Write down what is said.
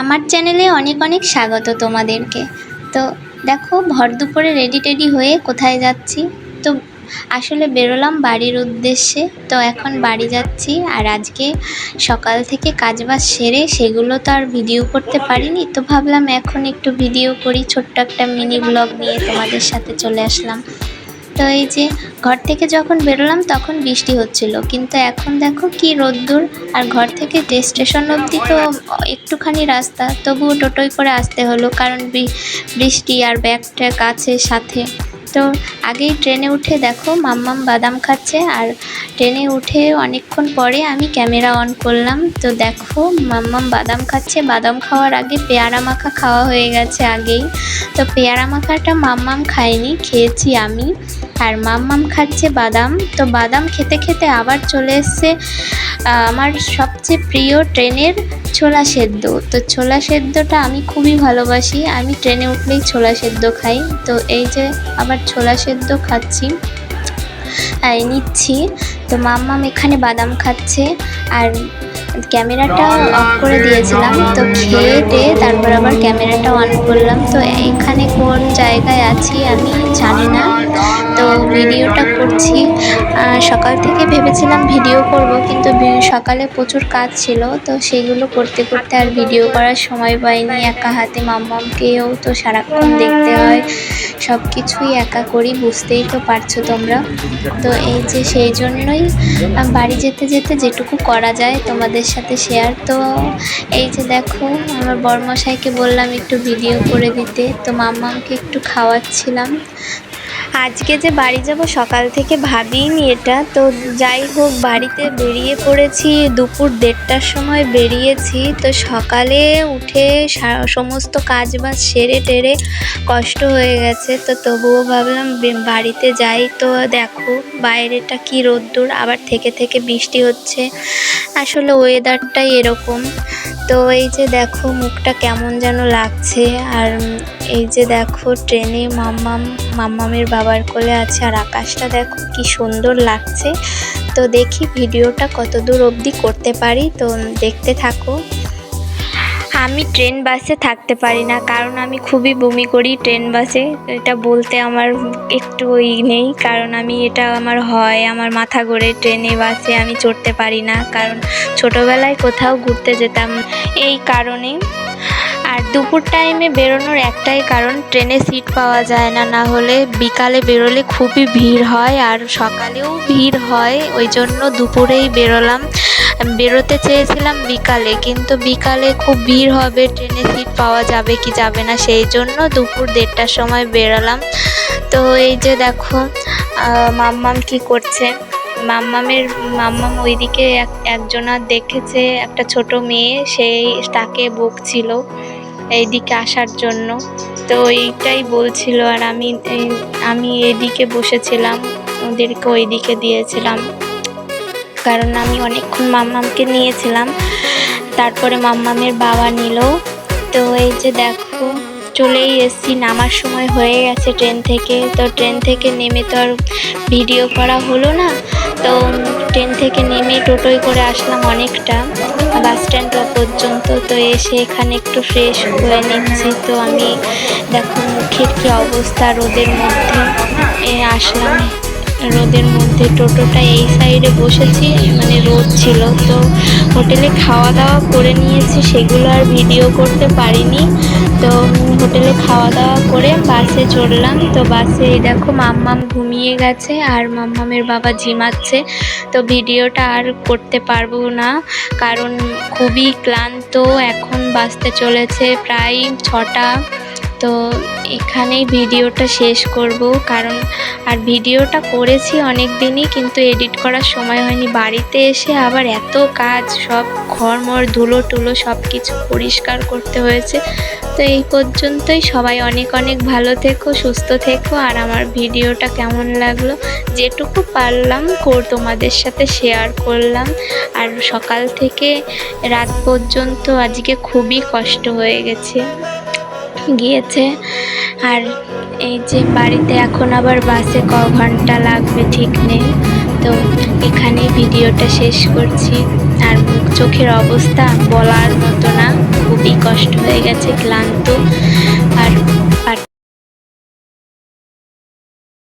আমার চ্যানেলে অনেক অনেক স্বাগত তোমাদেরকে। তো দেখো, ভর দুপুরে রেডি টেডি হয়ে কোথায় যাচ্ছি? তো আসলে বেরোলাম বাড়ির উদ্দেশ্যে। তো এখন বাড়ি যাচ্ছি আর আজকে সকাল থেকে কাজবাজ সেরে সেগুলো তো আর ভিডিও করতে পারিনি। তো ভাবলাম এখন একটু ভিডিও করি, ছোট্ট একটা মিনি ব্লগ নিয়ে তোমাদের সাথে চলে আসলাম। তো এই যে ঘর থেকে যখন বেরোলাম তখন বৃষ্টি হচ্ছিল। কিন্তু এখন দেখো কি রোদ্দুর, আর ঘর থেকে যে স্টেশন অবধি তো একটুখানি রাস্তা, তবুও টোটোয় করে আসতে হলো, কারণ বৃষ্টি আর ব্যাগ ট্যাগ আছে সাথে। তো আগেই ট্রেনে উঠে দেখো মাম্মাম বাদাম খাচ্ছে, আর ট্রেনে উঠে অনেকক্ষণ পরে আমি ক্যামেরা অন করলাম। তো দেখো মাম্মাম বাদাম খাচ্ছে, বাদাম খাওয়ার আগে পেয়ারা মাখা খাওয়া হয়ে গেছে আগেই। তো পেয়ারা মাখাটা মাম্মাম খায়নি, খেয়েছি আমি। আর মাম্মাম খাচ্ছে বাদাম। তো বাদাম খেতে খেতে আবার চলে এসছে আমার সবচেয়ে প্রিয় ট্রেনের ছোলা সেদ্ধ। তো ছোলা সেদ্ধটা আমি খুবই ভালোবাসি। আমি ট্রেনে উঠলেই ছোলা সেদ্ধ খাই। তো এই যে আবার ছোলা সেদ্ধ খাচ্ছি। নিচ্ছি। তো মাম্মাম এখানে বাদাম খাচ্ছে। আর ক্যামেরাটা অফ করে দিয়েছিলাম তো খেয়ে টেয়ে তারপর আবার ক্যামেরাটা অন করলাম। তো এখানে কোন জায়গায় আছি আমি জানি না। তো ভিডিওটা করছি। সকাল থেকে ভেবেছিলাম ভিডিও করব কিন্তু সকালে প্রচুর কাজ ছিল তো সেগুলো করতে করতে আর ভিডিও করার সময় পাইনি। একা হাতে মাম্মামকেও তো সারাক্ষণ দেখতে হয়। সব কিছুই একা করি, বুঝতেই তো পারছ তোমরা। তো এই যে সেই জন্যই বাড়ি যেতে যেতে যেটুকু করা যায় তোমাদের সাথে শেয়ার তো এই যে দেখো, আমার বড়মশাইকে বললাম একটু ভিডিও করে দিতে। তো মাম্মামকে একটু খাওয়াচ্ছিলাম। আজকে যে বাড়ি যাব সকাল থেকে ভাবিনি এটা। তো যাই হোক, বাড়িতে বেরিয়ে পড়েছি, দুপুর দেড়টার সময় বেরিয়েছি। তো সকালে উঠে সমস্ত কাজ বাজ সেরে টেরে কষ্ট হয়ে গেছে। তো তবুও ভাবলাম বাড়িতে যাই। তো দেখো বাইরেটা কি রোদ্দুর, আবার থেকে থেকে বৃষ্টি হচ্ছে। আসলে ওয়েদারটাই এরকম। তো এই যে দেখো মুখটা কেমন যেন লাগছে, আর এই যে দেখো ট্রেনে মাম্মাম, মাম্মামের বাবার কোলে আছে, আর আকাশটা দেখো কি সুন্দর লাগছে। তো দেখি ভিডিওটা কত দূর অবধি করতে পারি, তো দেখতে থাকো। আমি ট্রেন বাসে থাকতে পারি না, কারণ আমি খুবই বমি করি ট্রেন বাসে। এটা বলতে আমার একটু ওই নেই, কারণ আমি এটা আমার হয়, আমার মাথা ঘোরে ট্রেনে, বাসে আমি চড়তে পারি না। কারণ ছোটোবেলায় কোথাও ঘুরতে যেতাম এই কারণে। আর দুপুর টাইমে বেরোনোর একটাই কারণ, ট্রেনে সিট পাওয়া যায় না না হলে বিকালে বেরোলে খুবই ভিড় হয়, আর সকালেও ভিড় হয়, ওই জন্য দুপুরেই বেরোলাম। বেরোতে চেয়েছিলাম বিকালে, কিন্তু বিকালে খুব ভিড় হবে, ট্রেনে সিট পাওয়া যাবে কি যাবে না, সেই জন্য দুপুর দেড়টার সময় বেরোলাম। তো এই যে দেখো মাম্মাম কি করছে? মাম্মামের, মাম্মাম ওইদিকে এক, একজনা দেখেছে একটা ছোট মেয়ে সেই তাকে বকছিল এইদিকে আসার জন্য। তো এইটাই বলছিল আর আমি আমি এদিকে বসেছিলাম, ওদেরকে ওইদিকে দিয়েছিলাম। কারণ আমি অনেকক্ষণ মাম্মামকে নিয়েছিলাম। তারপরে মাম্মামের বাবা নিল। তো এই যে দেখো, চলেই এসছি, নামার সময় হয়ে গেছে ট্রেন থেকে। তো ট্রেন থেকে নেমে তো আর ভিডিও করা হলো না। তো ট্রেন থেকে নেমে টোটোয় করে আসলাম অনেকটা, বাস স্ট্যান্ড পর্যন্ত। তো এসে এখানে একটু ফ্রেশ হয়ে নিচ্ছি। তো আমি দেখো মুখের কী অবস্থা রোদের মধ্যে। আসলাম। রোদের মধ্যে টোটোটা এই সাইডে বসেছি মানে রোদ ছিল। তো হোটেলে খাওয়া দাওয়া করে নিয়েছি, সেগুলো আর ভিডিও করতে পারিনি। তো হোটেলে খাওয়া দাওয়া করে বাসে চড়লাম। তো বাসে দেখো মাম্মাম ঘুমিয়ে গেছে আর মাম্মামের বাবা ঝিমাচ্ছে তো ভিডিওটা আর করতে পারব না, কারণ খুবই ক্লান্ত। এখন বাজতে চলেছে প্রায় ছটা। তো এখানেই ভিডিওটা শেষ করব, কারণ আর ভিডিওটা করেছি অনেক দিনই কিন্তু এডিট করার সময় হয়নি। বাড়িতে এসে আবার এত কাজ, সব ঘরমর ধুলো টুলো সব কিছু পরিষ্কার করতে হয়েছে। তো এই পর্যন্তই, সবাই অনেক অনেক ভালো থেকো, সুস্থ থেকো, আর আমার ভিডিওটা কেমন লাগল, যেটুকু পারলাম কর, তোমাদের সাথে শেয়ার করলাম। আর সকাল থেকে রাত পর্যন্ত আজকে খুবই কষ্ট হয়ে গেছে। গিয়েছে। আর এই যে বাড়িতে এখন আবার বাসে ক ঘণ্টা লাগবে, ঠিক নেই। তো এখানে ভিডিওটা শেষ করছি। আর মুখ চোখের অবস্থা বলার মতো না। খুবই কষ্ট হয়ে গেছে, ক্লান্ত। আর